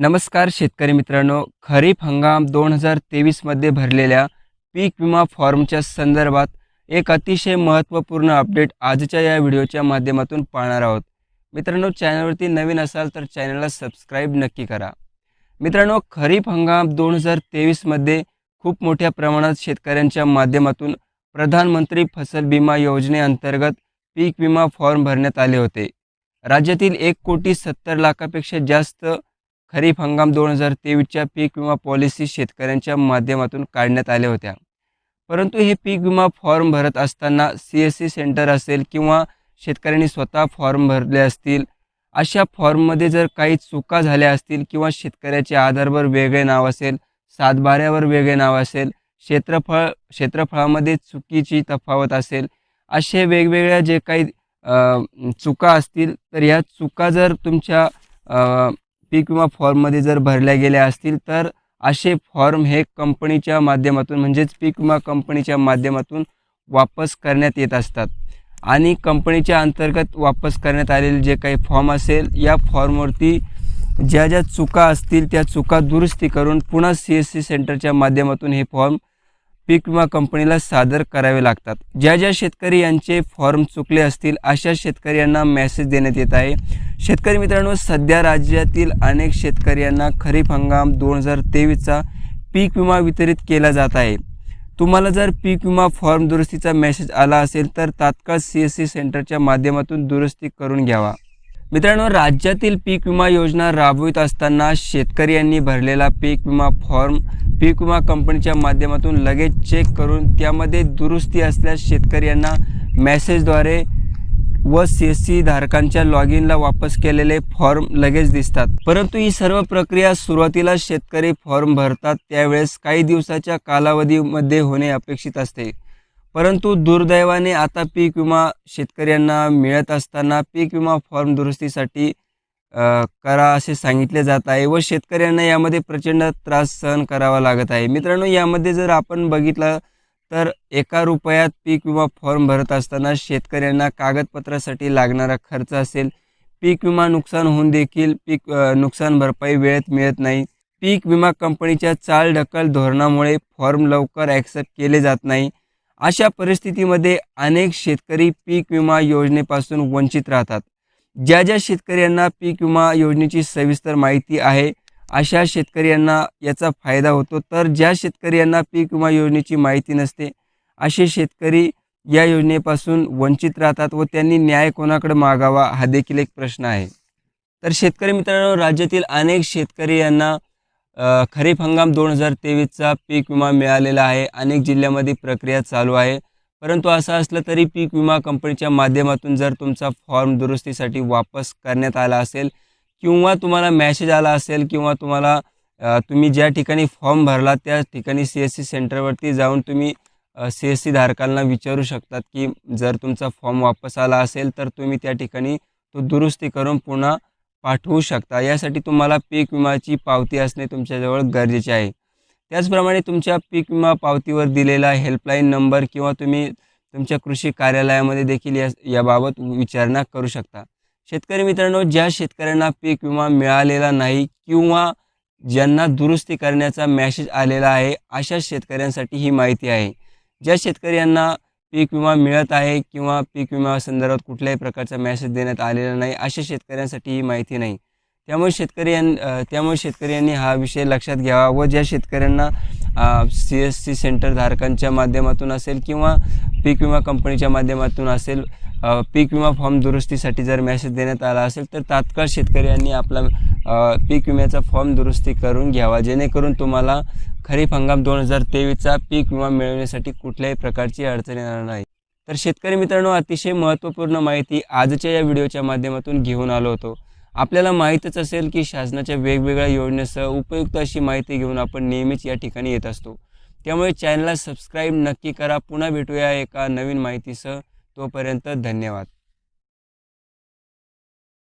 नमस्कार शेतकरी मित्रांनो. खरीप हंगाम दोन हजार तेवीसमध्ये भरलेल्या पीक विमा फॉर्मच्या संदर्भात एक अतिशय महत्त्वपूर्ण अपडेट आजच्या या व्हिडिओच्या माध्यमातून पाहणार आहोत. मित्रांनो चॅनलवरती नवीन असाल तर चॅनलला सबस्क्राईब नक्की करा. मित्रांनो खरीप हंगाम दोन हजार तेवीसमध्ये खूप मोठ्या प्रमाणात शेतकऱ्यांच्या माध्यमातून प्रधानमंत्री फसल विमा योजनेअंतर्गत पीक विमा फॉर्म भरण्यात आले होते. राज्यातील एक कोटी सत्तर लाखापेक्षा जास्त खरीप हंगाम दोन हजार तेवीसच्या पीक विमा पॉलिसी शेतकऱ्यांच्या माध्यमातून काढण्यात आल्या होत्या. परंतु हे पीक विमा फॉर्म भरत असताना सी एस सी सेंटर असेल किंवा शेतकऱ्यांनी स्वतः फॉर्म भरले असतील अशा फॉर्ममध्ये जर काही चुका झाल्या असतील किंवा शेतकऱ्याचे आधारवर वेगळे नाव असेल सातबाऱ्यावर वेगळे नाव असेल क्षेत्रफळ क्षेत्रफळामध्ये चुकीची तफावत असेल असे वेगवेगळ्या जे काही चुका असतील तर ह्या चुका जर तुमच्या पीक विमा फॉर्ममध्ये जर भरल्या गेल्या असतील तर असे फॉर्म हे कंपनीच्या माध्यमातून म्हणजेच पीक विमा कंपनीच्या माध्यमातून वापस करण्यात येत असतात. आणि कंपनीच्या अंतर्गत वापस करण्यात आलेले जे काही फॉर्म असेल या फॉर्मवरती ज्या ज्या चुका असतील त्या चुका दुरुस्ती करून पुन्हा सी एस सी सेंटरच्या माध्यमातून हे फॉर्म पीक विमा कंपनीला सादर करावे लागतात. ज्या ज्या शेतकरी यांचे फॉर्म चुकले असतील अशा शेतकऱ्यांना मेसेज देण्यात येत आहे. शेतकरी मित्रांनो सध्या राज्यातील अनेक शेतकऱ्यांना खरीप हंगाम दोन हजार तेवीसचा पीक विमा वितरित केला जात आहे. तुम्हाला जर पीक विमा फॉर्म दुरुस्तीचा मेसेज आला असेल तर तात्काळ सी एस सी सेंटरच्या माध्यमातून दुरुस्ती करून घ्यावा. मित्रांनो राज्यातील पीक विमा योजना राबवित असताना शेतकऱ्यांनी भरलेला पीक विमा फॉर्म पीक विमा कंपनीच्या माध्यमातून लगेच चेक करून त्यामध्ये दुरुस्ती असल्यास शेतकऱ्यांना मेसेजद्वारे व सी एस सी धारकांच्या लॉग इनला वापस केलेले फॉर्म लगेच दिसतात. परंतु ही सर्व प्रक्रिया सुरुवातीला शेतकरी फॉर्म भरतात त्यावेळेस काही दिवसाच्या कालावधीमध्ये होणे अपेक्षित असते. परंतु दुर्दैवाने आता पीक विमा शेतकऱ्यांना मिळत असताना पीक विमा फॉर्म दुरुस्तीसाठी करा असे सांगितले जात आहे व शेतकऱ्यांना यामध्ये प्रचंड त्रास सहन करावा लागत आहे. मित्रांनो यामध्ये जर आपण बघितलं तर एका रुपयात पीक विमा फॉर्म भरत असताना शेतकऱ्यांना कागदपत्रासाठी लागणारा खर्च असेल. पीक विमा नुकसान होऊन देखील पीक नुकसान भरपाई वेळेत मिळत नाही. पीक विमा कंपनीच्या चाल ढकल धोरणामुळे फॉर्म लवकर ॲक्सेप्ट केले जात नाही. अशा परिस्थितीमध्ये अनेक शेतकरी पीक विमा योजनेपासून वंचित राहतात. ज्या ज्या शेतकऱ्यांना पीक विमा योजनेची सविस्तर माहिती आहे अशा शेतकऱ्यांना याचा फायदा होतो. तर ज्या शेतकऱ्यांना पीक विमा योजनेची माहिती नसते असे शेतकरी या योजनेपासून वंचित राहतात व त्यांनी न्याय कोणाकडे मागावा हा देखील एक प्रश्न आहे. तर शेतकरी मित्रांनो राज्यातील अनेक शेतकरी यांना खरीप हंगाम दोन हजार तेवीसचा पीक विमा मिळालेला आहे. अनेक जिल्ह्यामध्ये प्रक्रिया चालू आहे. परंतु असं असलं तरी पीक विमा कंपनीच्या माध्यमातून जर तुमचा फॉर्म दुरुस्तीसाठी वापस करण्यात आला असेल किंवा तुम्हाला मॅसेज आला असेल किंवा तुम्हाला तुम्ही ज्या ठिकाणी फॉर्म भरला त्या ठिकाणी सी एस सी सेंटरवरती जाऊन तुम्ही सी एस सी धारकांना विचारू शकतात की जर तुमचा फॉर्म वापस आला असेल तर तुम्ही त्या ठिकाणी तो दुरुस्ती करून पुन्हा पाठवू शकता. यासाठी तुम्हाला पीक विमाची पावती असणे तुमच्याजवळ गरजेचे आहे. त्याचप्रमाणे तुमच्या पीक विमा पावतीवर दिलेला हेल्पलाईन नंबर किंवा तुम्ही तुमच्या कृषी कार्यालयामध्ये देखील या याबाबत विचारणा करू शकता. शेतकरी मित्रांनो ज्या शेतकऱ्यांना पीक विमा मिळालेला नाही किंवा ज्यांना दुरुस्ती करण्याचा मॅसेज आलेला आहे अशा शेतकऱ्यांसाठी ही माहिती आहे. ज्या शेतकऱ्यांना पीक विमा मिळत आहे किंवा पीक विमा संदर्भात कुठल्याही प्रकारचा मेसेज देण्यात आलेला नाही अशा शेतकऱ्यांसाठी ही माहिती नाही. त्यामुळे शेतकरी यां त्यामुळे शेतकऱ्यांनी हा विषय लक्षात घ्यावा व ज्या शेतकऱ्यांना सी एस सी सेंटर धारकांच्या माध्यमातून असेल किंवा पीक विमा कंपनीच्या माध्यमातून असेल पीक विमा फॉर्म दुरुस्तीसाठी जर मेसेज देण्यात आला असेल तर तात्काळ शेतकऱ्यांनी आपला पीक विम्याचा फॉर्म दुरुस्ती करून घ्यावा जेणेकरून तुम्हाला खरीप हंगाम दोन हजार तेवीसचा पीक विमा मिळवण्यासाठी कुठल्याही प्रकारची अडचण येणार नाही. तर शेतकरी मित्रांनो अतिशय महत्त्वपूर्ण माहिती आजच्या या व्हिडिओच्या माध्यमातून घेऊन आलो होतो. आपल्याला माहीतच असेल की शासनाच्या वेगवेगळ्या योजनेसह उपयुक्त अशी माहिती घेऊन आपण नेहमीच या ठिकाणी येत असतो. त्यामुळे चॅनलला सबस्क्राईब नक्की करा. पुन्हा भेटूया एका नवीन माहितीसह. तोपर्यंत धन्यवाद.